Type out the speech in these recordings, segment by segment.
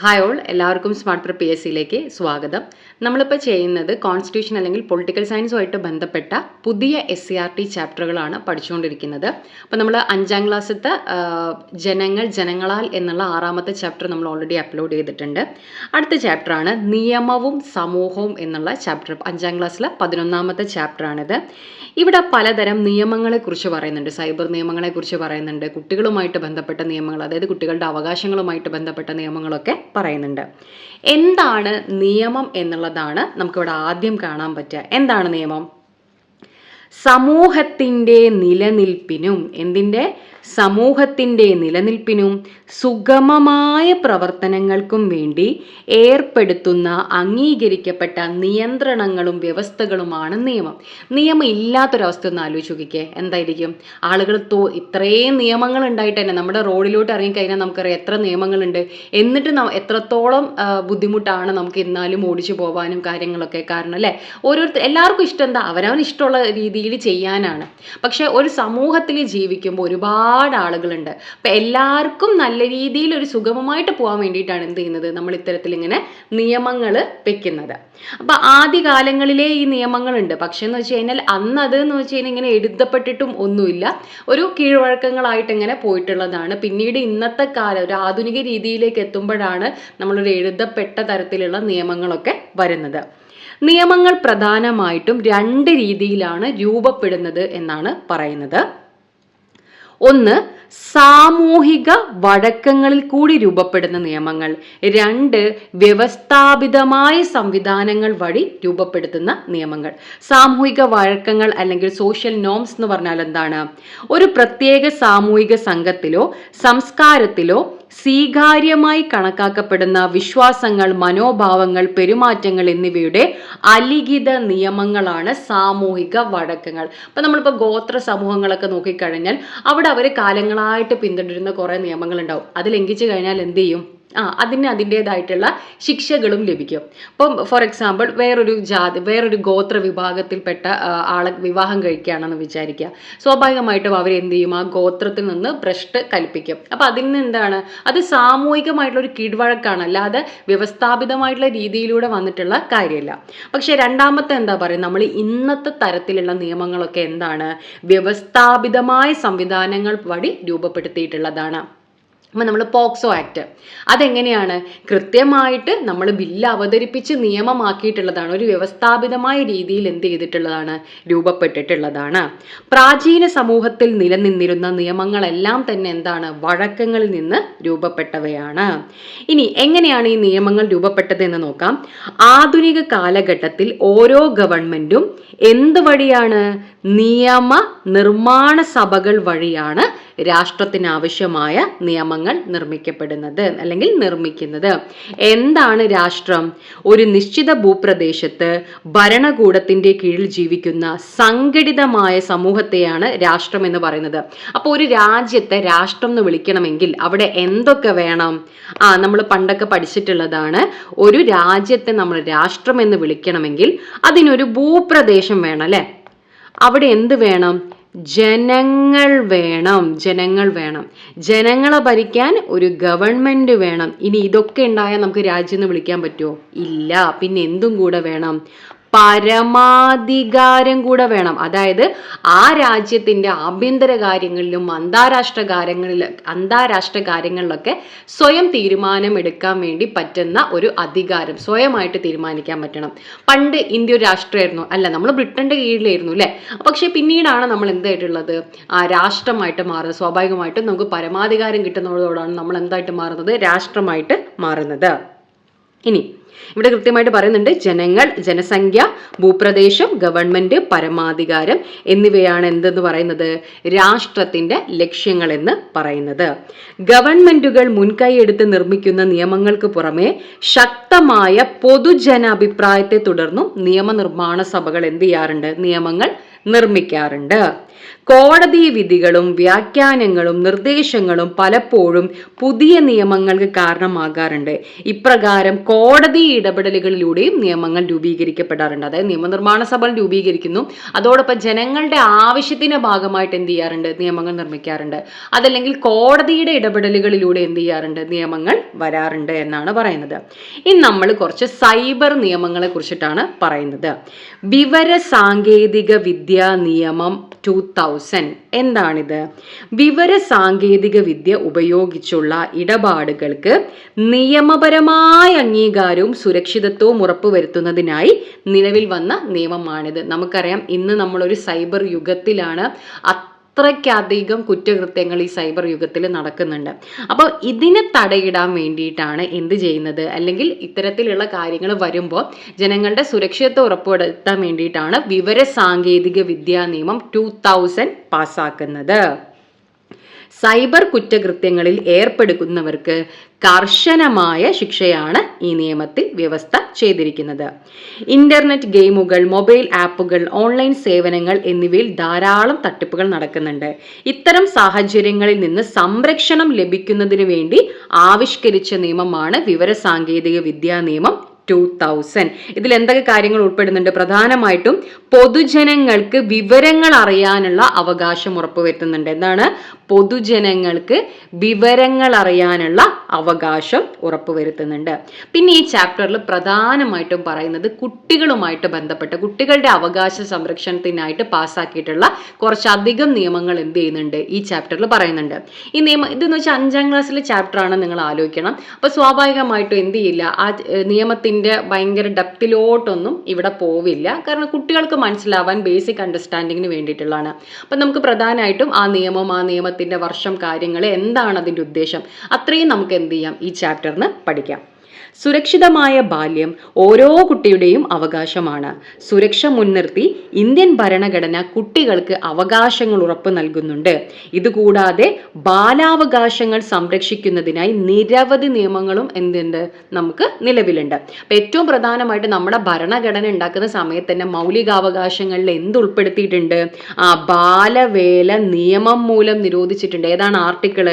Hi all എല്ലാവർക്കും smart P S സിയിലേക്ക് സ്വാഗതം. നമ്മളിപ്പോൾ ചെയ്യുന്നത് കോൺസ്റ്റിറ്റ്യൂഷൻ അല്ലെങ്കിൽ പൊളിറ്റിക്കൽ സയൻസുമായിട്ട് ബന്ധപ്പെട്ട പുതിയ എസ് സി ആർ ടി ചാപ്റ്ററുകളാണ് പഠിച്ചുകൊണ്ടിരിക്കുന്നത്. അപ്പോൾ നമ്മൾ അഞ്ചാം ക്ലാസ്സത്തെ ജനങ്ങൾ ജനങ്ങളാൽ എന്നുള്ള ആറാമത്തെ ചാപ്റ്റർ നമ്മൾ ഓൾറെഡി അപ്ലോഡ് ചെയ്തിട്ടുണ്ട്. അടുത്ത ചാപ്റ്ററാണ് നിയമവും സമൂഹവും എന്നുള്ള ചാപ്റ്റർ അഞ്ചാം ക്ലാസ്സിലെ പതിനൊന്നാമത്തെ ചാപ്റ്ററാണിത് ഇവിടെ പലതരം നിയമങ്ങളെക്കുറിച്ച് പറയുന്നുണ്ട്. സൈബർ നിയമങ്ങളെക്കുറിച്ച് പറയുന്നുണ്ട്. കുട്ടികളുമായിട്ട് ബന്ധപ്പെട്ട നിയമങ്ങൾ അതായത് കുട്ടികളുടെ അവകാശങ്ങളുമായിട്ട് ബന്ധപ്പെട്ട നിയമങ്ങളൊക്കെ പറയുന്നുണ്ട്. എന്താണ് നിയമം എന്നുള്ളതാണ് നമുക്കിവിടെ ആദ്യം കാണാൻ പറ്റുക. എന്താണ് നിയമം? സമൂഹത്തിന്റെ നിലനിൽപ്പിനും എന്തിന്റെ? സമൂഹത്തിന്റെ നിലനിൽപ്പിനും സുഗമമായ പ്രവർത്തനങ്ങൾക്കും വേണ്ടി ഏർപ്പെടുത്തുന്ന അംഗീകരിക്കപ്പെട്ട നിയന്ത്രണങ്ങളും വ്യവസ്ഥകളുമാണ് നിയമം. നിയമം ഇല്ലാത്തൊരവസ്ഥ ഒന്ന് ആലോചിച്ച് നോക്കിക്കേ. എന്തായിരിക്കും? ആളുകൾ തോ ഇത്രയും നിയമങ്ങൾ ഉണ്ടായിട്ട് തന്നെ നമ്മുടെ റോഡിലോട്ട് ഇറങ്ങിക്കഴിഞ്ഞാൽ നമുക്കറിയാം എത്ര നിയമങ്ങളുണ്ട്. എന്നിട്ട് എത്രത്തോളം ബുദ്ധിമുട്ടാണ് നമുക്ക് എന്നാലും ഓടിച്ചു പോകാനും കാര്യങ്ങളൊക്കെ കാരണം അല്ലേ? ഓരോരുത്തർ എല്ലാവർക്കും ഇഷ്ടം എന്താ? അവരവന് ഇഷ്ടമുള്ള രീതിയിൽ ചെയ്യാനാണ്. പക്ഷേ ഒരു സമൂഹത്തിൽ ജീവിക്കുമ്പോൾ ഒരുപാട് ആളുകളുണ്ട്. അപ്പം എല്ലാവർക്കും നല്ല രീതിയിൽ ഒരു സുഗമമായിട്ട് പോകാൻ വേണ്ടിയിട്ടാണ് എന്ത് ചെയ്യുന്നത്? നമ്മൾ ഇത്തരത്തിൽ ഇങ്ങനെ നിയമങ്ങൾ വെക്കുന്നത്. അപ്പം ആദ്യ കാലങ്ങളിലെ ഈ നിയമങ്ങളുണ്ട്. പക്ഷെ എന്ന് വെച്ച് കഴിഞ്ഞാൽ അന്ന് അത് എന്ന് വെച്ച് കഴിഞ്ഞാൽ ഇങ്ങനെ എഴുതപ്പെട്ടിട്ടും ഒന്നുമില്ല. ഒരു കീഴ്വഴക്കങ്ങളായിട്ട് ഇങ്ങനെ പോയിട്ടുള്ളതാണ്. പിന്നീട് ഇന്നത്തെ കാലം ഒരു ആധുനിക രീതിയിലേക്ക് എത്തുമ്പോഴാണ് നമ്മളൊരു എഴുതപ്പെട്ട തരത്തിലുള്ള നിയമങ്ങളൊക്കെ വരുന്നത്. നിയമങ്ങൾ പ്രധാനമായിട്ടും രണ്ട് രീതിയിലാണ് രൂപപ്പെടുന്നത് എന്നാണ് പറയുന്നത്. ഒന്ന് സാമൂഹിക വഴക്കങ്ങളിൽ കൂടി രൂപപ്പെടുന്ന നിയമങ്ങൾ. രണ്ട് വ്യവസ്ഥാപിതമായ സംവിധാനങ്ങൾ വഴി രൂപപ്പെടുത്തുന്ന നിയമങ്ങൾ. സാമൂഹിക വഴക്കങ്ങൾ അല്ലെങ്കിൽ സോഷ്യൽ നോംസ് എന്ന് പറഞ്ഞാൽ എന്താണ്? ഒരു പ്രത്യേക സാമൂഹിക സംഘത്തിലോ സംസ്കാരത്തിലോ സ്വീകാര്യമായി കണക്കാക്കപ്പെടുന്ന വിശ്വാസങ്ങൾ മനോഭാവങ്ങൾ പെരുമാറ്റങ്ങൾ എന്നിവയുടെ അലിഖിത നിയമങ്ങളാണ് സാമൂഹിക വഴക്കങ്ങൾ. ഇപ്പം നമ്മളിപ്പോൾ ഗോത്ര സമൂഹങ്ങളൊക്കെ നോക്കിക്കഴിഞ്ഞാൽ അവിടെ അവർ കാലങ്ങളായിട്ട് പിന്തുടരുന്ന കുറേ നിയമങ്ങളുണ്ടാവും. അത് ലംഘിച്ചു കഴിഞ്ഞാൽ എന്ത് ചെയ്യും? ആ അതിന് അതിന്റെതായിട്ടുള്ള ശിക്ഷകളും ലഭിക്കും. ഇപ്പം ഫോർ എക്സാമ്പിൾ വേറൊരു ജാതി വേറൊരു ഗോത്ര വിഭാഗത്തിൽപ്പെട്ട ആളെ വിവാഹം കഴിക്കുകയാണെന്ന് വിചാരിക്കുക. സ്വാഭാവികമായിട്ടും അവർ എന്ത് ചെയ്യും? ആ ഗോത്രത്തിൽ നിന്ന് ഭ്രഷ്ട് കൽപ്പിക്കും. അപ്പം അതിൽ നിന്ന് എന്താണ്? അത് സാമൂഹികമായിട്ടുള്ള ഒരു കീഴ്വഴക്കാണ്. അല്ലാതെ വ്യവസ്ഥാപിതമായിട്ടുള്ള രീതിയിലൂടെ വന്നിട്ടുള്ള കാര്യമല്ല. പക്ഷേ രണ്ടാമത്തെ എന്താ പറയുക? നമ്മൾ ഇന്നത്തെ തരത്തിലുള്ള നിയമങ്ങളൊക്കെ എന്താണ്? വ്യവസ്ഥാപിതമായ സംവിധാനങ്ങൾ വഴി രൂപപ്പെടുത്തിയിട്ടുള്ളതാണ്. അപ്പം നമ്മൾ പോക്സോ ആക്ട്. അതെങ്ങനെയാണ്? കൃത്യമായിട്ട് നമ്മൾ ബില്ല് അവതരിപ്പിച്ച് നിയമമാക്കിയിട്ടുള്ളതാണ്. ഒരു വ്യവസ്ഥാപിതമായ രീതിയിൽ എന്ത് ചെയ്തിട്ടുള്ളതാണ്? രൂപപ്പെട്ടിട്ടുള്ളതാണ്. പ്രാചീന സമൂഹത്തിൽ നിലനിന്നിരുന്ന നിയമങ്ങളെല്ലാം തന്നെ എന്താണ്? വഴക്കങ്ങളിൽ നിന്ന് രൂപപ്പെട്ടവയാണ്. ഇനി എങ്ങനെയാണ് ഈ നിയമങ്ങൾ രൂപപ്പെട്ടത് എന്ന് നോക്കാം. ആധുനിക കാലഘട്ടത്തിൽ ഓരോ ഗവൺമെന്റും എന്ത് വഴിയാണ്? നിയമ നിർമ്മാണ സഭകൾ വഴിയാണ് രാഷ്ട്രത്തിന് ആവശ്യമായ നിയമങ്ങൾ നിർമ്മിക്കപ്പെടുന്നത് അല്ലെങ്കിൽ നിർമ്മിക്കുന്നത്. എന്താണ് രാഷ്ട്രം? ഒരു നിശ്ചിത ഭൂപ്രദേശത്ത് ഭരണകൂടത്തിന്റെ കീഴിൽ ജീവിക്കുന്ന സംഘടിതമായ സമൂഹത്തെയാണ് രാഷ്ട്രം എന്ന് പറയുന്നത്. അപ്പോൾ ഒരു രാജ്യത്തെ രാഷ്ട്രം എന്ന് വിളിക്കണമെങ്കിൽ അവിടെ എന്തൊക്കെ വേണം? ആ നമ്മൾ പണ്ടൊക്കെ പഠിച്ചിട്ടുള്ളതാണ് ഒരു രാജ്യത്തെ നമ്മൾ രാഷ്ട്രം എന്ന് വിളിക്കണമെങ്കിൽ അതിനൊരു ഭൂപ്രദേശം വേണം അല്ലേ? അവിടെ എന്ത് വേണം? ജനങ്ങൾ വേണം ജനങ്ങൾ വേണം. ജനങ്ങളെ ഭരിക്കാൻ ഒരു ഗവൺമെന്റ് വേണം. ഇനി ഇതൊക്കെ ഉണ്ടായാൽ നമുക്ക് രാജ്യം എന്ന് വിളിക്കാൻ പറ്റുമോ? ഇല്ല. പിന്നെ എന്തും കൂടെ വേണം. പരമാധികാരം കൂടെ വേണം. അതായത് ആ രാജ്യത്തിന്റെ ആഭ്യന്തര കാര്യങ്ങളിലും അന്താരാഷ്ട്ര കാര്യങ്ങളിൽ അന്താരാഷ്ട്ര കാര്യങ്ങളിലൊക്കെ സ്വയം തീരുമാനമെടുക്കാൻ വേണ്ടി പറ്റുന്ന ഒരു അധികാരം സ്വയമായിട്ട് തീരുമാനിക്കാൻ പറ്റണം. പണ്ട് ഇന്ത്യ ഒരു രാഷ്ട്രമായിരുന്നു. അല്ല നമ്മൾ ബ്രിട്ടന്റെ കീഴിലായിരുന്നു അല്ലേ? പക്ഷെ പിന്നീടാണ് നമ്മൾ എന്തായിട്ടുള്ളത്? ആ രാഷ്ട്രമായിട്ട് മാറുന്നത്. സ്വാഭാവികമായിട്ടും നമുക്ക് പരമാധികാരം കിട്ടുന്നതോടാണ് നമ്മൾ എന്തായിട്ട് മാറുന്നത്? രാഷ്ട്രമായിട്ട് മാറുന്നത്. ഇനി ഇവിടെ കൃത്യമായിട്ട് പറയുന്നുണ്ട് ജനങ്ങൾ ജനസംഖ്യ ഭൂപ്രദേശം ഗവൺമെന്റ് പരമാധികാരം എന്നിവയാണ് എന്തെന്ന് പറയുന്നത്? രാഷ്ട്രത്തിന്റെ ലക്ഷ്യങ്ങൾ എന്ന് പറയുന്നത്. ഗവൺമെന്റുകൾ മുൻകൈയെടുത്ത് നിർമ്മിക്കുന്ന നിയമങ്ങൾക്ക് പുറമെ ശക്തമായ പൊതുജനാഭിപ്രായത്തെ തുടർന്നും നിയമനിർമ്മാണ സഭകൾ എന്ത് ചെയ്യാറുണ്ട്? നിയമങ്ങൾ നിർമ്മിക്കാറുണ്ട്. കോടതി വിധികളും വ്യാഖ്യാനങ്ങളും നിർദ്ദേശങ്ങളും പലപ്പോഴും പുതിയ നിയമങ്ങൾക്ക് കാരണമാകാറുണ്ട്. ഇപ്രകാരം കോടതി ഇടപെടലുകളിലൂടെയും നിയമങ്ങൾ രൂപീകരിക്കപ്പെടാറുണ്ട്. അതായത് നിയമനിർമ്മാണ സഭ രൂപീകരിക്കുന്നു. അതോടൊപ്പം ജനങ്ങളുടെ ആവശ്യത്തിന്റെ ഭാഗമായിട്ട് എന്ത് ചെയ്യാറുണ്ട്? നിയമങ്ങൾ നിർമ്മിക്കാറുണ്ട്. അതല്ലെങ്കിൽ കോടതിയുടെ ഇടപെടലുകളിലൂടെ എന്ത് ചെയ്യാറുണ്ട്? നിയമങ്ങൾ വരാറുണ്ട് എന്നാണ് പറയുന്നത്. ഇനി നമ്മൾ കുറച്ച് സൈബർ നിയമങ്ങളെ കുറിച്ചിട്ടാണ് പറയുന്നത്. വിവര സാങ്കേതിക വിദ്യാ നിയമം ടു തൗസൻഡ് എന്താണിത്? വിവര സാങ്കേതിക വിദ്യ ഉപയോഗിച്ചുള്ള ഇടപാടുകൾക്ക് നിയമപരമായ അംഗീകാരവും സുരക്ഷിതത്വവും ഉറപ്പുവരുത്തുന്നതിനായി നിലവിൽ വന്ന നിയമമാണിത്. നമുക്കറിയാം ഇന്ന് നമ്മളൊരു സൈബർ യുഗത്തിലാണ് അത്രയ്ക്കധികം കുറ്റകൃത്യങ്ങൾ ഈ സൈബർ യുഗത്തിൽ നടക്കുന്നുണ്ട്. അപ്പോൾ ഇതിനെ തടയിടാൻ വേണ്ടിയിട്ടാണ് എന്ത് ചെയ്യുന്നത്? അല്ലെങ്കിൽ ഇത്തരത്തിലുള്ള കാര്യങ്ങൾ വരുമ്പോൾ ജനങ്ങളുടെ സുരക്ഷിതത്വം ഉറപ്പുവരുത്താൻ വേണ്ടിയിട്ടാണ് വിവര സാങ്കേതിക വിദ്യാ നിയമം ടു തൗസൻഡ് പാസ്സാക്കുന്നത് സൈബർ കുറ്റകൃത്യങ്ങളിൽ ഏർപ്പെടുക്കുന്നവർക്ക് കർശനമായ ശിക്ഷയാണ് ഈ നിയമത്തിൽ വ്യവസ്ഥ ചെയ്തിരിക്കുന്നത്. ഇന്റർനെറ്റ് ഗെയിമുകൾ മൊബൈൽ ആപ്പുകൾ ഓൺലൈൻ സേവനങ്ങൾ എന്നിവയിൽ ധാരാളം തട്ടിപ്പുകൾ നടക്കുന്നുണ്ട്. ഇത്തരം സാഹചര്യങ്ങളിൽ നിന്ന് സംരക്ഷണം ലഭിക്കുന്നതിന് വേണ്ടി ആവിഷ്കരിച്ച നിയമമാണ് വിവര സാങ്കേതിക വിദ്യാ നിയമം ടു തൗസൻഡ് ഇതിൽ എന്തൊക്കെ കാര്യങ്ങൾ ഉൾപ്പെടുന്നുണ്ട്? പ്രധാനമായിട്ടും പൊതുജനങ്ങൾക്ക് വിവരങ്ങൾ അറിയാനുള്ള അവകാശം ഉറപ്പുവരുത്തുന്നുണ്ട്. എന്താണ്? പൊതുജനങ്ങൾക്ക് വിവരങ്ങൾ അറിയാനുള്ള അവകാശം ഉറപ്പുവരുത്തുന്നുണ്ട്. പിന്നെ ഈ ചാപ്റ്ററിൽ പ്രധാനമായിട്ടും പറയുന്നത് കുട്ടികളുമായിട്ട് ബന്ധപ്പെട്ട കുട്ടികളുടെ അവകാശ സംരക്ഷണത്തിനായിട്ട് പാസ്സാക്കിയിട്ടുള്ള കുറച്ചധികം നിയമങ്ങൾ എന്ത് ചെയ്യുന്നുണ്ട്? ഈ ചാപ്റ്ററിൽ പറയുന്നുണ്ട്. ഈ നിയമം ഇതെന്ന് വെച്ചാൽ അഞ്ചാം ക്ലാസ്സിലെ ചാപ്റ്ററാണ് നിങ്ങൾ ആലോചിക്കണം. അപ്പോൾ സ്വാഭാവികമായിട്ടും എന്ത് ചെയ്യില്ല? ആ ഏർ നിയമത്തിന്റെ ഭയങ്കര ഡെപ്തിലോട്ടൊന്നും ഇവിടെ പോവില്ല. കാരണം കുട്ടികൾക്ക് മനസ്സിലാവാൻ ബേസിക് അണ്ടർസ്റ്റാൻഡിങ്ങിന് വേണ്ടിയിട്ടുള്ളതാണ്. അപ്പം നമുക്ക് പ്രധാനമായിട്ടും ആ നിയമം ആ നിയമത്തിന്റെ വർഷം കാര്യങ്ങൾ എന്താണ് അതിന്റെ ഉദ്ദേശം? അത്രയും നമുക്ക് എന്ത് ചെയ്യാം? ഈ ചാപ്റ്ററിന് പഠിക്കാം. സുരക്ഷിതമായ ബാല്യം ഓരോ കുട്ടിയുടെയും അവകാശമാണ്. സുരക്ഷ മുൻനിർത്തി ഇന്ത്യൻ ഭരണഘടന കുട്ടികൾക്ക് അവകാശങ്ങൾ ഉറപ്പ് നൽകുന്നുണ്ട്. ഇതുകൂടാതെ ബാലാവകാശങ്ങൾ സംരക്ഷിക്കുന്നതിനായി നിരവധി നിയമങ്ങളും എന്തുണ്ട്? നമുക്ക് നിലവിലുണ്ട്. അപ്പൊ ഏറ്റവും പ്രധാനമായിട്ട് നമ്മുടെ ഭരണഘടന ഉണ്ടാക്കുന്ന സമയത്ത് തന്നെ മൗലികാവകാശങ്ങളിൽ എന്ത് ഉൾപ്പെടുത്തിയിട്ടുണ്ട് ആ ബാലവേല നിയമം മൂലം നിരോധിച്ചിട്ടുണ്ട്. ഏതാണ് ആർട്ടിക്കിൾ?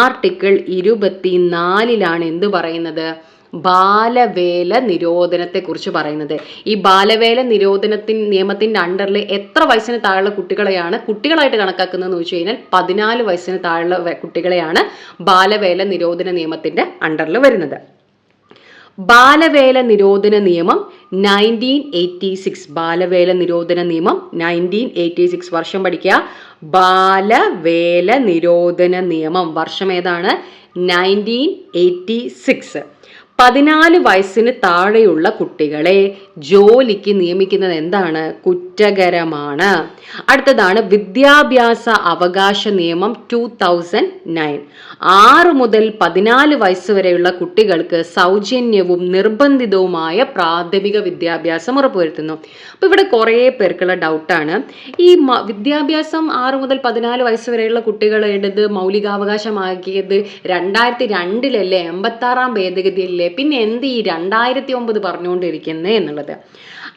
ആർട്ടിക്കിൾ ഇരുപത്തിനാലിലാണ് എന്ത് പറയുന്നത്? ബാലവേല നിരോധനത്തെ കുറിച്ച് പറയുന്നത്. ഈ ബാലവേല നിരോധനത്തിൻ നിയമത്തിന്റെ അണ്ടറിൽ എത്ര വയസ്സിന് താഴെയുള്ള കുട്ടികളെയാണ് കുട്ടികളായിട്ട് കണക്കാക്കുന്നതെന്ന് വെച്ച് കഴിഞ്ഞാൽ പതിനാല് വയസ്സിന് താഴെയുള്ള കുട്ടികളെയാണ് ബാലവേല നിരോധന നിയമത്തിന്റെ അണ്ടറിൽ വരുന്നത്. ബാലവേല നിരോധന നിയമം നയന്റീൻ എയ്റ്റി സിക്സ് ബാലവേല നിരോധന നിയമം നയന്റീൻ എയ്റ്റി സിക്സ് വർഷം പഠിക്കുക. ബാലവേല നിരോധന നിയമം. വർഷം ഏതാണ്? നയന്റീൻ എയ്റ്റി സിക്സ് പതിനാല് വയസ്സിന് താഴെയുള്ള കുട്ടികളെ ജോലിക്ക് നിയമിക്കുന്നത് എന്താണ്? കുറ്റകരമാണ്. അടുത്തതാണ് വിദ്യാഭ്യാസ അവകാശ നിയമം ടു തൗസൻഡ് നയൻ ആറ് മുതൽ പതിനാല് വയസ്സ് വരെയുള്ള കുട്ടികൾക്ക് സൗജന്യവും നിർബന്ധിതവുമായ പ്രാഥമിക വിദ്യാഭ്യാസം ഉറപ്പുവരുത്തുന്നു. അപ്പൊ ഇവിടെ കുറേ പേർക്കുള്ള ഡൗട്ടാണ്. ഈ വിദ്യാഭ്യാസം ആറ് മുതൽ പതിനാല് വയസ്സ് വരെയുള്ള കുട്ടികളുടേത് മൗലികാവകാശമാക്കിയത് രണ്ടായിരത്തി രണ്ടിലല്ലേ? എൺപത്തി ആറാം ഭേദഗതിയല്ലേ? പിന്നെ എന്ത് ഈ രണ്ടായിരത്തി ഒമ്പത് പറഞ്ഞുകൊണ്ടിരിക്കുന്നത് എന്നുള്ളത്?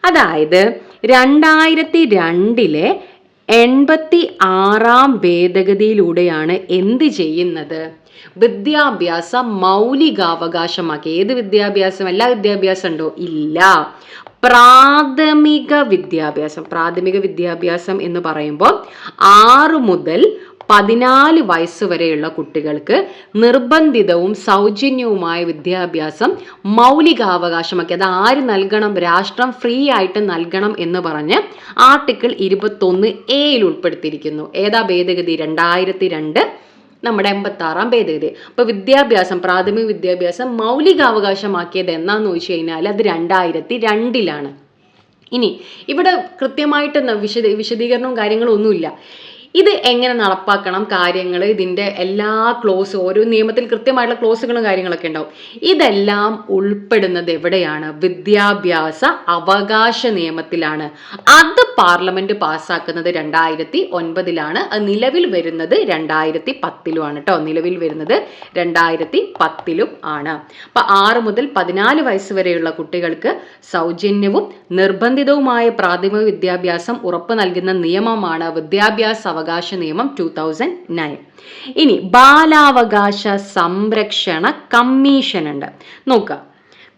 അതായത് രണ്ടായിരത്തി രണ്ടിലെ എൺപത്തി ആറാം ഭേദഗതിയിലൂടെയാണ് എന്ത് ചെയ്യുന്നത്? വിദ്യാഭ്യാസം മൗലികാവകാശമാക്കി. ഏത് വിദ്യാഭ്യാസം? എല്ലാ വിദ്യാഭ്യാസം ഉണ്ടോ? ഇല്ല. പ്രാഥമിക വിദ്യാഭ്യാസം. പ്രാഥമിക വിദ്യാഭ്യാസം എന്ന് പറയുമ്പോൾ ആറ് മുതൽ പതിനാല് വയസ്സ് വരെയുള്ള കുട്ടികൾക്ക് നിർബന്ധിതവും സൗജന്യവുമായ വിദ്യാഭ്യാസം മൗലികാവകാശമാക്കി അത് ആര് നൽകണം രാഷ്ട്രം ഫ്രീ ആയിട്ട് നൽകണം എന്ന് പറഞ്ഞ് ആർട്ടിക്കിൾ ഇരുപത്തൊന്ന് എയിൽ ഉൾപ്പെടുത്തിയിരിക്കുന്നു. ഏതാ ഭേദഗതി? രണ്ടായിരത്തി രണ്ട് നമ്മുടെ എൺപത്തി ആറാം ഭേദഗതി. അപ്പൊ വിദ്യാഭ്യാസം പ്രാഥമിക വിദ്യാഭ്യാസം മൗലികാവകാശമാക്കിയത് എന്നാന്ന് ചോദിച്ചു കഴിഞ്ഞാൽ അത് രണ്ടായിരത്തി രണ്ടിലാണ് ഇനി ഇവിടെ കൃത്യമായിട്ട് വിശദ വിശദീകരണവും കാര്യങ്ങളും ഒന്നുമില്ല. ഇത് എങ്ങനെ നടപ്പാക്കണം കാര്യങ്ങൾ ഇതിന്റെ എല്ലാ ക്ലോസ് ഓരോ നിയമത്തിൽ കൃത്യമായിട്ടുള്ള ക്ലോസുകളും കാര്യങ്ങളൊക്കെ ഉണ്ടാവും. ഇതെല്ലാം ഉൾപ്പെടുന്നത് എവിടെയാണ്? വിദ്യാഭ്യാസ അവകാശ നിയമത്തിലാണ്. അത് പാർലമെന്റ് പാസ്സാക്കുന്നത് രണ്ടായിരത്തി ഒൻപതിലാണ് നിലവിൽ വരുന്നത് രണ്ടായിരത്തി പത്തിലുമാണ് കേട്ടോ. നിലവിൽ വരുന്നത് രണ്ടായിരത്തി പത്തിലും ആണ്. അപ്പൊ ആറ് മുതൽ പതിനാല് വയസ്സ് വരെയുള്ള കുട്ടികൾക്ക് സൗജന്യവും നിർബന്ധിതവുമായ പ്രാഥമിക വിദ്യാഭ്യാസം ഉറപ്പു നൽകുന്ന നിയമമാണ് വിദ്യാഭ്യാസ അവകാശ നിയമം ടു തൗസൻഡ് നയൻ ഇനി ബാലാവകാശ സംരക്ഷണ കമ്മീഷൻ ഉണ്ട് നോക്കുക.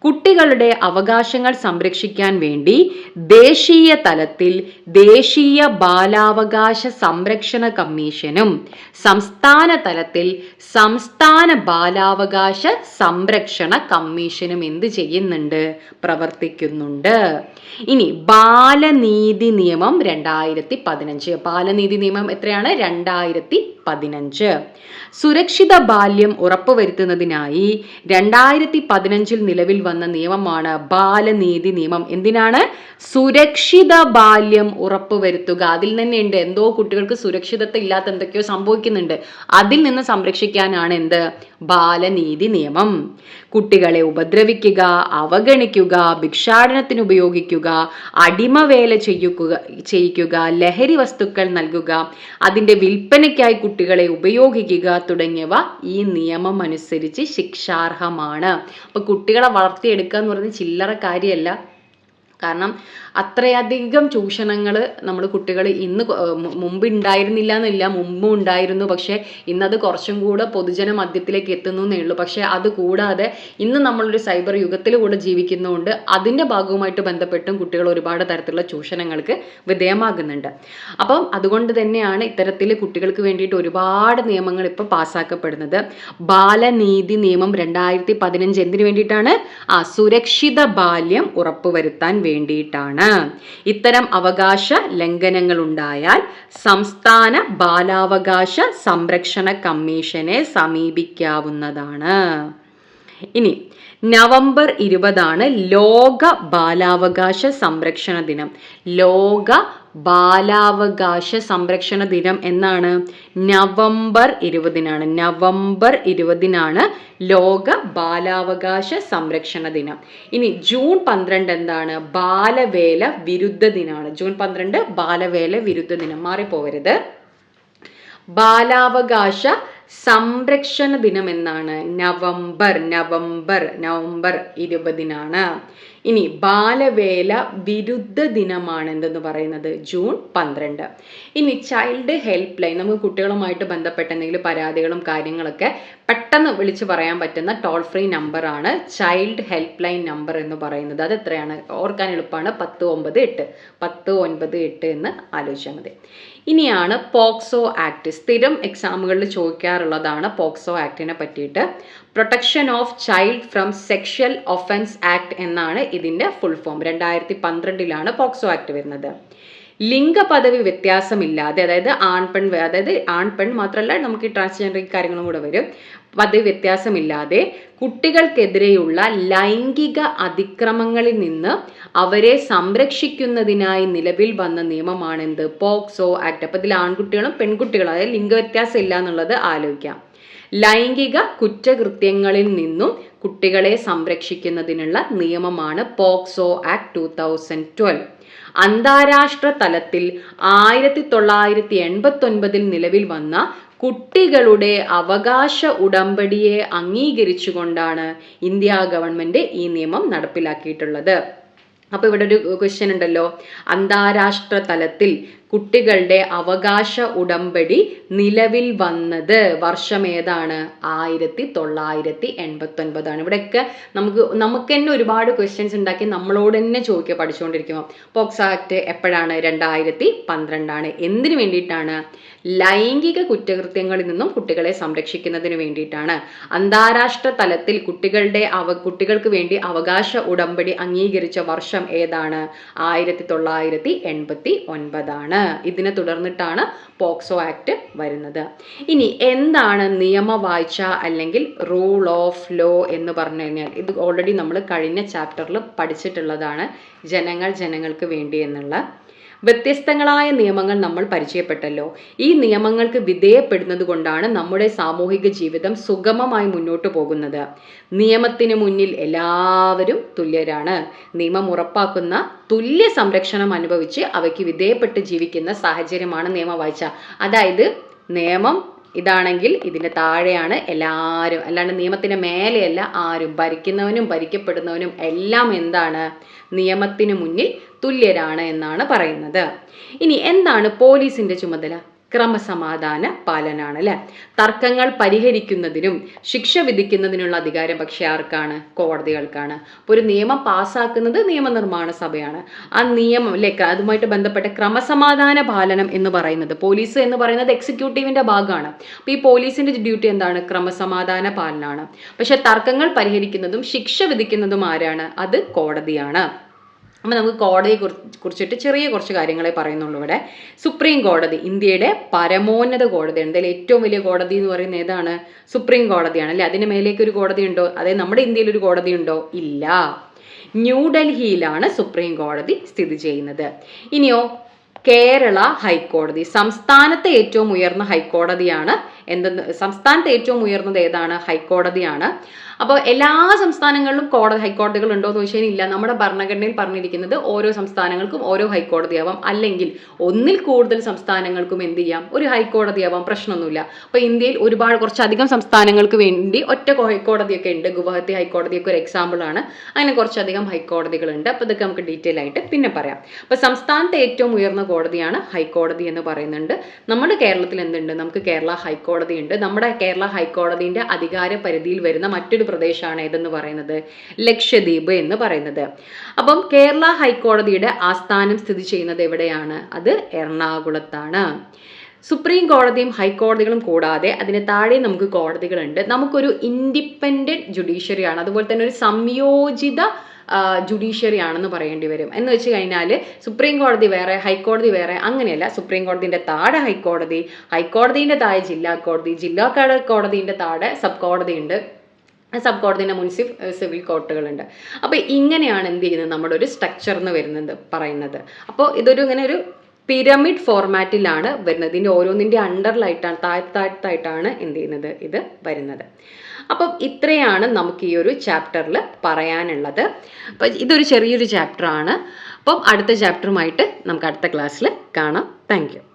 കുട്ടികളുടെ അവകാശങ്ങൾ സംരക്ഷിക്കാൻ വേണ്ടി ദേശീയ തലത്തിൽ ദേശീയ ബാലാവകാശ സംരക്ഷണ കമ്മീഷനും സംസ്ഥാന തലത്തിൽ സംസ്ഥാന ബാലാവകാശ സംരക്ഷണ കമ്മീഷനും എന്ത് ചെയ്യുന്നുണ്ട്? പ്രവർത്തിക്കുന്നുണ്ട്. ഇനി ബാലനീതി നിയമം രണ്ടായിരത്തി പതിനഞ്ച്. ബാലനീതി നിയമം എത്രയാണ്? രണ്ടായിരത്തി പതിനഞ്ച്. സുരക്ഷിത ബാല്യം ഉറപ്പുവരുത്തുന്നതിനായി രണ്ടായിരത്തി പതിനഞ്ചിൽ നിലവിൽ വന്ന നിയമമാണ് ബാലനീതി നിയമം. എന്തിനാണ്? സുരക്ഷിത ബാല്യം ഉറപ്പുവരുത്തുക. അതിൽ തന്നെ ഉണ്ട് എന്തോ കുട്ടികൾക്ക് സുരക്ഷിതത്വം ഇല്ലാത്ത എന്തൊക്കെയോ സംഭവിക്കുന്നുണ്ട്. അതിൽ നിന്ന് സംരക്ഷിക്കാനാണ് എന്ത്? ബാലനീതി നിയമം. കുട്ടികളെ ഉപദ്രവിക്കുക അവഗണിക്കുക ഭിക്ഷാടനത്തിന് ഉപയോഗിക്കുക അടിമവേല ചെയ്യുക ചെയ്യിക്കുക ലഹരി വസ്തുക്കൾ നൽകുക അതിന്റെ വിൽപ്പനയ്ക്കായി കുട്ടികളെ ഉപയോഗിക്കുക തുടങ്ങിയവ ഈ നിയമം അനുസരിച്ച് ശിക്ഷാർഹമാണ്. അപ്പൊ കുട്ടികളെ വളർത്തിയെടുക്കുക എന്ന് പറയുന്നത് ചില്ലറ കാര്യമല്ല. കാരണം അത്രയധികം ചൂഷണങ്ങൾ നമ്മൾ കുട്ടികൾ ഇന്ന് മുമ്പ് ഉണ്ടായിരുന്നില്ല എന്നില്ല മുമ്പും ഉണ്ടായിരുന്നു. പക്ഷേ ഇന്നത് കുറച്ചും കൂടെ പൊതുജന മധ്യത്തിലേക്ക് എത്തുന്നു എന്നേ ഉള്ളൂ. പക്ഷേ അത് കൂടാതെ ഇന്ന് നമ്മളൊരു സൈബർ യുഗത്തിൽ കൂടെ ജീവിക്കുന്നതുകൊണ്ട് അതിന്റെ ഭാഗവുമായിട്ട് ബന്ധപ്പെട്ടും കുട്ടികൾ ഒരുപാട് തരത്തിലുള്ള ചൂഷണങ്ങൾക്ക് വിധേയമാകുന്നുണ്ട്. അപ്പം അതുകൊണ്ട് തന്നെയാണ് ഇത്തരത്തിൽ കുട്ടികൾക്ക് വേണ്ടിയിട്ട് ഒരുപാട് നിയമങ്ങൾ ഇപ്പോൾ പാസ്സാക്കപ്പെടുന്നത്. ബാലനീതി നിയമം രണ്ടായിരത്തി പതിനഞ്ച് എന്തിനു വേണ്ടിയിട്ടാണ്? ആ സുരക്ഷിത ബാല്യം ഉറപ്പുവരുത്താൻ വേണ്ടിയിട്ടാണ്. ഇത്തരം അവകാശ ലംഘനങ്ങൾ ഉണ്ടായാൽ സംസ്ഥാന ബാലാവകാശ സംരക്ഷണ കമ്മീഷനെ സമീപിക്കാവുന്നതാണ്. ഇനി നവംബർ ഇരുപതാണ് ലോക ബാലാവകാശ സംരക്ഷണ ദിനം. ലോക ബാലാവകാശ സംരക്ഷണ ദിനം എന്നാണ്. നവംബർ ഇരുപതിനാണ്. നവംബർ ഇരുപതിനാണ് ലോക ബാലാവകാശ സംരക്ഷണ ദിനം. ഇനി ജൂൺ പന്ത്രണ്ട് എന്താണ്? ബാലവേല വിരുദ്ധ ദിനമാണ് ജൂൺ പന്ത്രണ്ട് ബാലവേല വിരുദ്ധ ദിനം. മാറിപ്പോവരുത് ബാലാവകാശ സംരക്ഷണ ദിനം എന്നാണ്. നവംബർ നവംബർ നവംബർ ഇരുപതിനാണ്. ഇനി ബാലവേല വിരുദ്ധ ദിനമാണ് എന്തെന്ന് പറയുന്നത് ജൂൺ പന്ത്രണ്ട്. ഇനി ചൈൽഡ് ഹെൽപ്പ് ലൈൻ നമുക്ക് കുട്ടികളുമായിട്ട് ബന്ധപ്പെട്ട എന്തെങ്കിലും പരാതികളും കാര്യങ്ങളൊക്കെ പെട്ടെന്ന് വിളിച്ച് പറയാൻ പറ്റുന്ന ടോൾ ഫ്രീ നമ്പറാണ് ചൈൽഡ് ഹെൽപ്പ് ലൈൻ നമ്പർ എന്ന് പറയുന്നത്. അത് എത്രയാണ് ഓർക്കാൻ എളുപ്പമാണ്. പത്ത് ഒമ്പത് എട്ട്. പത്ത് ഒൻപത് എട്ട് എന്ന് ആലോചിച്ചാൽ മതി. ഇനിയാണ് പോക്സോ ആക്ട്. സ്ഥിരം എക്സാമുകളിൽ ചോദിക്കാറുള്ളതാണ് പോക്സോ ആക്ടിനെ പറ്റിയിട്ട്. Protection of child from sexual offence act എന്നാണ് ഇതിന്റെ ഫുൾ ഫോം രണ്ടായിരത്തി പന്ത്രണ്ടിലാണ് പോക്സോ ആക്ട് വരുന്നത്. ലിംഗ പദവി വ്യത്യാസമില്ലാതെ അതായത് ആൺ പെൺ അതായത് ആൺ പെൺ മാത്രമല്ല നമുക്ക് ഈ ട്രാൻസ്ജെൻഡർ കാര്യങ്ങളും കൂടെ വരും. പദവി വ്യത്യാസമില്ലാതെ കുട്ടികൾക്കെതിരെയുള്ള ലൈംഗിക അതിക്രമങ്ങളിൽ നിന്ന് അവരെ സംരക്ഷിക്കുന്നതിനായി നിലവിൽ വന്ന നിയമമാണ് എന്ത്? POCSO act. അപ്പൊ ഇതിൽ ആൺകുട്ടികളും പെൺകുട്ടികളും അതായത് ലിംഗവ്യത്യാസം ഇല്ല എന്നുള്ളത് ആലോചിക്കാം. ലൈംഗിക കുറ്റകൃത്യങ്ങളിൽ നിന്നും കുട്ടികളെ സംരക്ഷിക്കുന്നതിനുള്ള നിയമമാണ് POCSO act two thousand twelve അന്താരാഷ്ട്ര തലത്തിൽ ആയിരത്തി തൊള്ളായിരത്തി എൺപത്തി ഒൻപതിൽ നിലവിൽ വന്ന കുട്ടികളുടെ അവകാശ ഉടമ്പടിയെ അംഗീകരിച്ചുകൊണ്ടാണ് ഇന്ത്യ ഗവൺമെന്റ് ഈ നിയമം നടപ്പിലാക്കിയിട്ടുള്ളത്. അപ്പൊ ഇവിടെ ഒരു ക്വസ്റ്റ്യൻ ഉണ്ടല്ലോ. അന്താരാഷ്ട്ര തലത്തിൽ കുട്ടികളുടെ അവകാശ ഉടമ്പടി നിലവിൽ വന്നത് വർഷം ഏതാണ്? ആയിരത്തി തൊള്ളായിരത്തി എൺപത്തി ഒൻപതാണ് ഇവിടെയൊക്കെ നമുക്ക് നമുക്ക് തന്നെ ഒരുപാട് ക്വസ്റ്റ്യൻസ് ഉണ്ടാക്കി നമ്മളോട് തന്നെ ചോദിക്കുക പഠിച്ചുകൊണ്ടിരിക്കുമ്പോൾ പോക്സ് ആക്ട് എപ്പോഴാണ്? രണ്ടായിരത്തി പന്ത്രണ്ടാണ് എന്തിനു വേണ്ടിയിട്ടാണ്? ലൈംഗിക കുറ്റകൃത്യങ്ങളിൽ നിന്നും കുട്ടികളെ സംരക്ഷിക്കുന്നതിന് വേണ്ടിയിട്ടാണ്. അന്താരാഷ്ട്ര തലത്തിൽ കുട്ടികളുടെ അവ കുട്ടികൾക്ക് വേണ്ടി അവകാശ ഉടമ്പടി അംഗീകരിച്ച വർഷം ഏതാണ്? ആയിരത്തി തൊള്ളായിരത്തി എൺപത്തി ഒൻപതാണ് ഇതിനെ തുടർന്നിട്ടാണ് പോക്സോ ആക്ട് വരുന്നത്. ഇനി എന്താണ് നിയമവാഴ്ച അല്ലെങ്കിൽ റൂൾ ഓഫ് ലോ എന്ന് പറഞ്ഞു കഴിഞ്ഞാൽ? ഇത് ഓൾറെഡി നമ്മൾ കഴിഞ്ഞ ചാപ്റ്ററിൽ പഠിച്ചിട്ടുള്ളതാണ്. ജനങ്ങൾ ജനങ്ങൾക്ക് വേണ്ടി എന്നുള്ള വ്യത്യസ്തങ്ങളായ നിയമങ്ങൾ നമ്മൾ പരിചയപ്പെട്ടല്ലോ. ഈ നിയമങ്ങൾക്ക് വിധേയപ്പെടുന്നത് കൊണ്ടാണ് നമ്മുടെ സാമൂഹിക ജീവിതം സുഗമമായി മുന്നോട്ട് പോകുന്നത്. നിയമത്തിന് മുന്നിൽ എല്ലാവരും തുല്യരാണ്. നിയമം ഉറപ്പാക്കുന്ന തുല്യ സംരക്ഷണം അനുഭവിച്ച് അവയ്ക്ക് വിധേയപ്പെട്ട് ജീവിക്കുന്ന സാഹചര്യമാണ് നിയമവാഴ്ച. അതായത് നിയമം ഇതാണെങ്കിൽ ഇതിന്റെ താഴെയാണ് എല്ലാവരും അല്ലാണ്ട് നിയമത്തിന് മേലെയല്ല ആരും ഭരിക്കുന്നവനും ഭരിക്കപ്പെടുന്നവനും എല്ലാം എന്താണ്? നിയമത്തിന് മുന്നിൽ തുല്യരാണ് എന്നാണ് പറയുന്നത്. ഇനി എന്താണ് പോലീസിന്റെ ചുമതല? ക്രമസമാധാന പാലനാണ് അല്ലെ തർക്കങ്ങൾ പരിഹരിക്കുന്നതിനും ശിക്ഷ വിധിക്കുന്നതിനുള്ള അധികാരം പക്ഷെ ആർക്കാണ്? കോടതികൾക്കാണ്. ഒരു നിയമം പാസ്സാക്കുന്നത് നിയമനിർമ്മാണ സഭയാണ്. ആ നിയമം അല്ലെ അതുമായിട്ട് ബന്ധപ്പെട്ട ക്രമസമാധാന പാലനം എന്ന് പറയുന്നത് പോലീസ് എന്ന് പറയുന്നത് എക്സിക്യൂട്ടീവിന്റെ ഭാഗമാണ്. അപ്പൊ ഈ പോലീസിന്റെ ഡ്യൂട്ടി എന്താണ്? ക്രമസമാധാന പാലനാണ്. പക്ഷെ തർക്കങ്ങൾ പരിഹരിക്കുന്നതും ശിക്ഷ വിധിക്കുന്നതും ആരാണ്? അത് കോടതിയാണ്. അപ്പം നമുക്ക് കോടതിയെ കുറിച്ചിട്ട് ചെറിയ കുറച്ച് കാര്യങ്ങളെ പറയുന്നുള്ളൂ ഇവിടെ. സുപ്രീം കോടതി ഇന്ത്യയുടെ പരമോന്നത കോടതിയാണ് എന്തായാലും ഏറ്റവും വലിയ കോടതി എന്ന് പറയുന്നത് ഏതാണ്? സുപ്രീം കോടതിയാണ് അല്ലെ? അതിന് മേലേക്ക് ഒരു കോടതി ഉണ്ടോ? അതായത് നമ്മുടെ ഇന്ത്യയിൽ ഒരു കോടതി ഉണ്ടോ? ഇല്ല. ന്യൂഡൽഹിയിലാണ് സുപ്രീം കോടതി സ്ഥിതി ചെയ്യുന്നത്. ഇനിയോ കേരള ഹൈക്കോടതി സംസ്ഥാനത്തെ ഏറ്റവും ഉയർന്ന ഹൈക്കോടതിയാണ് എന്തെന്ന് സംസ്ഥാനത്ത് ഏറ്റവും ഉയർന്നത് ഏതാണ്? ഹൈക്കോടതിയാണ്. അപ്പോൾ എല്ലാ സംസ്ഥാനങ്ങളിലും കോടതി ഹൈക്കോടതികൾ ഉണ്ടോ എന്ന് ചോദിച്ചാൽ ഇല്ല. നമ്മുടെ ഭരണഘടനയിൽ പറഞ്ഞിരിക്കുന്നത് ഓരോ സംസ്ഥാനങ്ങൾക്കും ഓരോ ഹൈക്കോടതിയാവാം. അല്ലെങ്കിൽ ഒന്നിൽ കൂടുതൽ സംസ്ഥാനങ്ങൾക്കും എന്ത് ചെയ്യാം? ഒരു ഹൈക്കോടതിയാവാം. പ്രശ്നമൊന്നുമില്ല. അപ്പോൾ ഇന്ത്യയിൽ ഒരുപാട് കുറച്ചധികം സംസ്ഥാനങ്ങൾക്ക് വേണ്ടി ഒറ്റ ഹൈക്കോടതിയൊക്കെ ഉണ്ട്. ഗുവാഹത്തി ഹൈക്കോടതിയൊക്കെ ഒരു എക്സാമ്പിൾ ആണ് അങ്ങനെ കുറച്ചധികം ഹൈക്കോടതികളുണ്ട്. അപ്പോൾ ഇതൊക്കെ നമുക്ക് ഡീറ്റെയിൽ ആയിട്ട് പിന്നെ പറയാം. അപ്പോൾ സംസ്ഥാനത്തെ ഏറ്റവും ഉയർന്ന കോടതിയാണ് ഹൈക്കോടതി എന്ന് പറയുന്നുണ്ട്. നമ്മുടെ കേരളത്തിൽ എന്തുണ്ട്? നമുക്ക് കേരള ഹൈക്കോടതി ഉണ്ട് നമ്മുടെ കേരള ഹൈക്കോടതിന്റെ അധികാര പരിധിയിൽ വരുന്ന മറ്റൊരു പ്രദേശമാണ് ഏതെന്ന് പറയുന്നത്? ലക്ഷദ്വീപ് എന്ന് പറയുന്നത്. അപ്പം കേരള ഹൈക്കോടതിയുടെ ആസ്ഥാനം സ്ഥിതി ചെയ്യുന്നത് എവിടെയാണ്? അത് എറണാകുളത്താണ്. സുപ്രീം കോടതിയും ഹൈക്കോടതികളും കൂടാതെ അതിന് താഴെ നമുക്ക് കോടതികളുണ്ട്. നമുക്കൊരു ഇൻഡിപെൻഡന്റ് ജുഡീഷ്യറിയാണ്. അതുപോലെ തന്നെ ഒരു സംയോജിത ജുഡീഷ്യറി ആണെന്ന് പറയേണ്ടി വരും. എന്ന് വെച്ച് കഴിഞ്ഞാൽ സുപ്രീം കോടതി വേറെ ഹൈക്കോടതി വേറെ അങ്ങനെയല്ല. സുപ്രീം കോടതിന്റെ താഴെ ഹൈക്കോടതി ഹൈക്കോടതിന്റെ താഴെ ജില്ലാ കോടതി ജില്ലാ കോടതിന്റെ താഴെ സബ് കോടതി ഉണ്ട്. സബ് കോടതിന്റെ മുൻസിഫ് സിവിൽ കോർട്ടുകളുണ്ട് അപ്പോൾ ഇങ്ങനെയാണ് എന്ത് ചെയ്യുന്നത്? നമ്മുടെ ഒരു സ്ട്രക്ചർ എന്ന് വരുന്നത് പറയുന്നത്. അപ്പോൾ ഇതൊരു ഇങ്ങനെ ഒരു പിരമിഡ് ഫോർമാറ്റിലാണ് വരുന്നത്. ഇതിന്റെ ഓരോന്നിന്റെ അണ്ടറിലായിട്ടാണ് താഴ്ത്താഴ്ത്തായിട്ടാണ് എന്ത് ചെയ്യുന്നത്? ഇത് വരുന്നത്. അപ്പം ഇത്രയാണ് നമുക്ക് ഈ ഒരു ചാപ്റ്ററിൽ പറയാനുള്ളത്. അപ്പം ഇതൊരു ചെറിയൊരു ചാപ്റ്ററാണ്. അപ്പം അടുത്ത ചാപ്റ്ററുമായിട്ട് നമുക്ക് അടുത്ത ക്ലാസ്സിൽ കാണാം. താങ്ക്